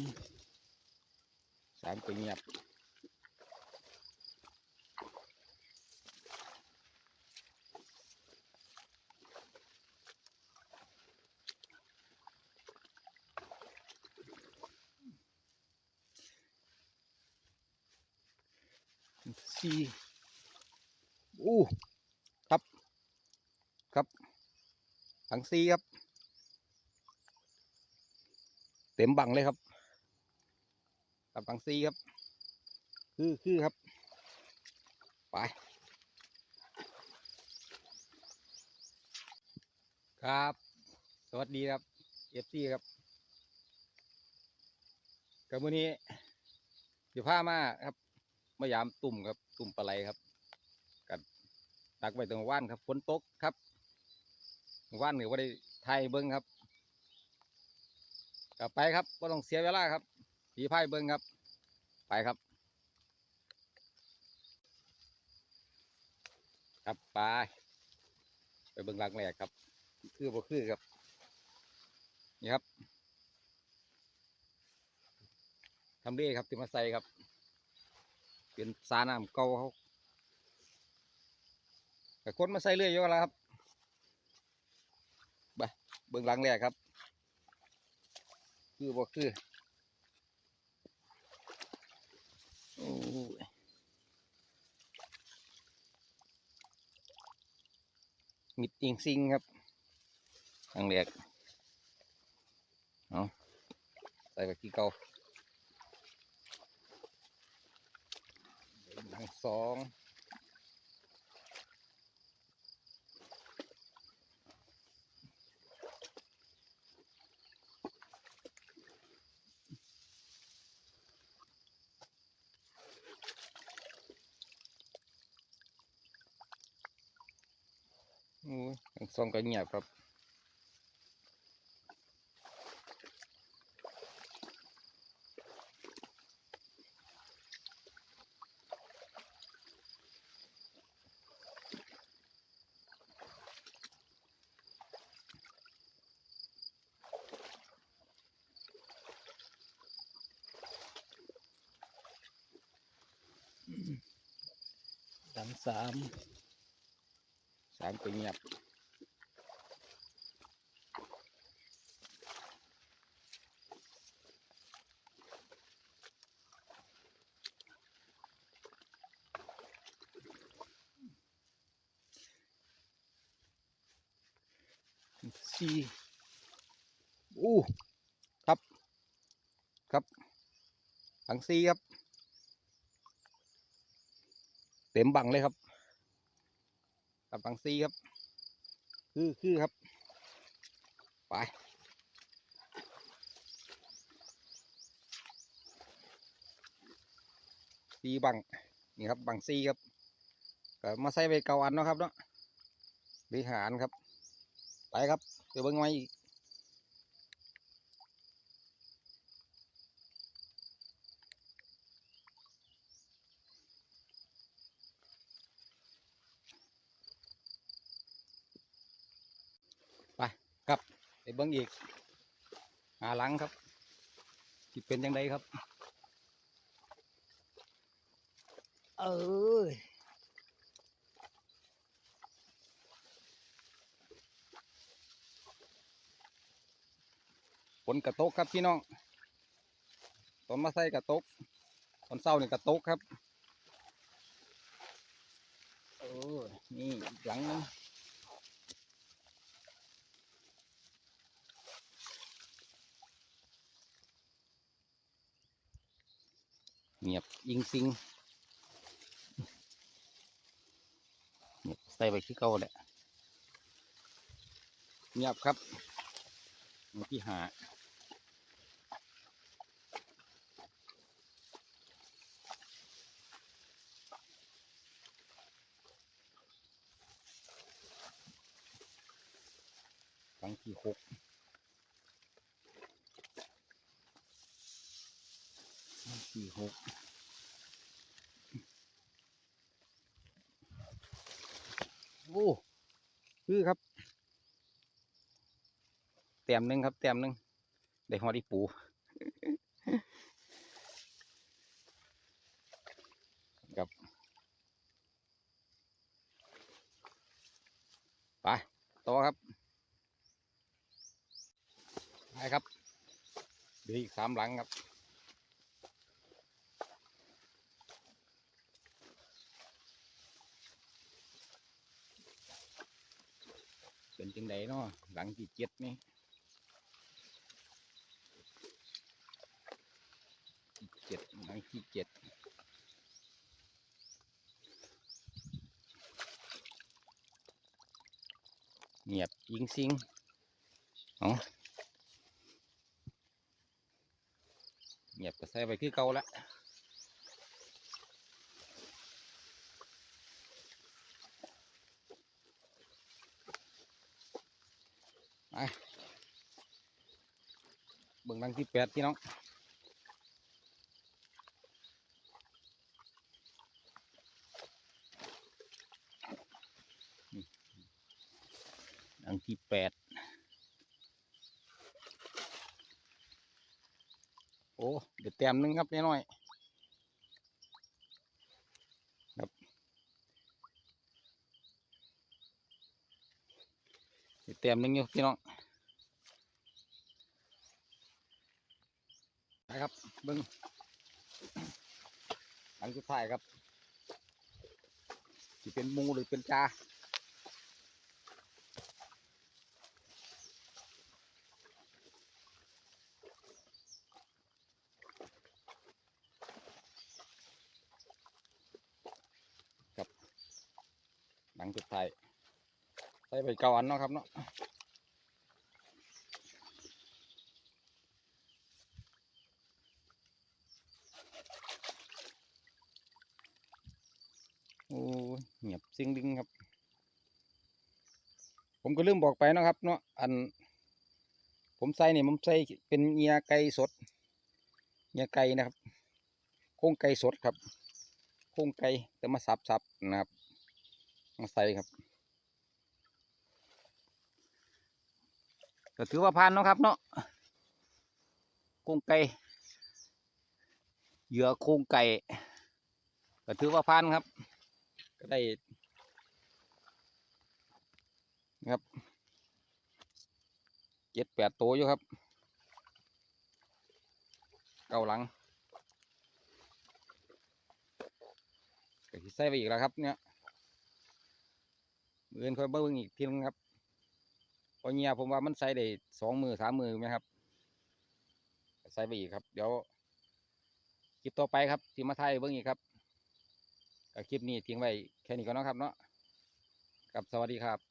มสามก็เงียบสี่อู้ครับ ครับถังซีครับ เต็มบังเลยครับ กับถังซีครับ คือคือครับ ไป ครับ สวัสดีครับเอฟซีครับกับมื้อนี้อยู่ผ้ามาครับมายามตุ่มครับ ตุ่มปลาไหลครับกับตักไว้ตรงว่านครับฝนตกครับว่านหรือว่าได้ไทยเบิ้งครับกลับไปครับก็ต้องเสียเวลาครับ ผีไพายเบิ้งครับ ไปครับ ครับไปไปเบิ้งหลังแรกครับ คือบ่คือครับ นี่ครับทำเร่ครับที่มาใส่ครับ เป็นสาน้ำเก่าเขาแต่คนมาใส่เรื่อยอยู่แล้วครับไปเบิ้งหลังแรกครับ คือบ่คือโอ้ย มิดอิงซิงครับทางแรกเอาใส่กับกี่เกาทางสอง โอ้ยหลังสองก็เงียบครับสามสาม สามก็เงียบสี่อู้ครับ ครับถังสีครับ เต็มบังเลยครับ ตับบางซีครับ คือคือครับ ไป ซีบัง นี่ครับบังซีครับก็มาใส่ไปเกาอันเนาะครับเนาะบริหารครับ ไปครับเดี๋ยวเบิ้งไว้อีก ครับไป เบิ้งอีกหาหลังครับที่เป็นยังไงครับ เออฝนกระตกครับพี่น้องตอนมาใส่กระตกตอนเศร้านี่กระตกครับ เออ นี่อีกหลังหนึง เงียบยิงซิงเงียบใส่ไปที่เก่าแหละเงียบครับมู่ที่หาครั้งที่หกี่หกโอ้คือครับเต้มหนึ่งครับเต้มหนึ่งได้หอดีปู ครับไปต่อครับไปครับดีสามหลังครับ เป็นจังไดเนาะหลังที่เจ็ดนี่เจ็ดหลังที่เจ็ดเงียบยิงซิงเอาเงียบก็ใส่ไปคือเก่าละ เบิ่งหลังที่แปดพี่น้องอันที่แปดโอ้ เดี๋ยวแต้มหนึงครับน้อยๆครับ เดี๋ยวแต้มนึงอยู่พี่น้องนะครับเบิ้งอันสุดท้ายครับที่เป็นมูหรือเป็นจาหลังสุดท้าย ใส่ไปเก้าอันเนาะครับเนาะโอ้เงียบซิงดิงครับ ผมก็ลืมบอกไปนะครับเนาะอัน ผมใส่เนี่ผมใส่เป็นเงียไก่สดเงียไก่นะครับโครงไก่สดครับโครงไก่แต่มาสับๆนะครับมาใส่ครับ ก็ถือว่าผ่านเนาะครับเนาะโครงไก่เหยื่อโครงไก่ก็ถือว่าผ่านครับ ก็ได้นะครับเจ็ดแปดตัวอยู่ครับ เก้าหลังก็ใส่ไปอีกแล้วครับเนี่ยมืออื่นค่อยเบิ่งอีกทีนึงครับ พอเงียผมว่ามันใส่ได้สองมือสามมือไหมครับ ใส่ไปอีกครับ เดี๋ยวคลิปต่อไปครับที่มาไทยเบิ่งอีกครับก็คลิปนี้ทิ้งไว้แค่นี้ก่อนนะครับเนาะกับสวัสดีครับ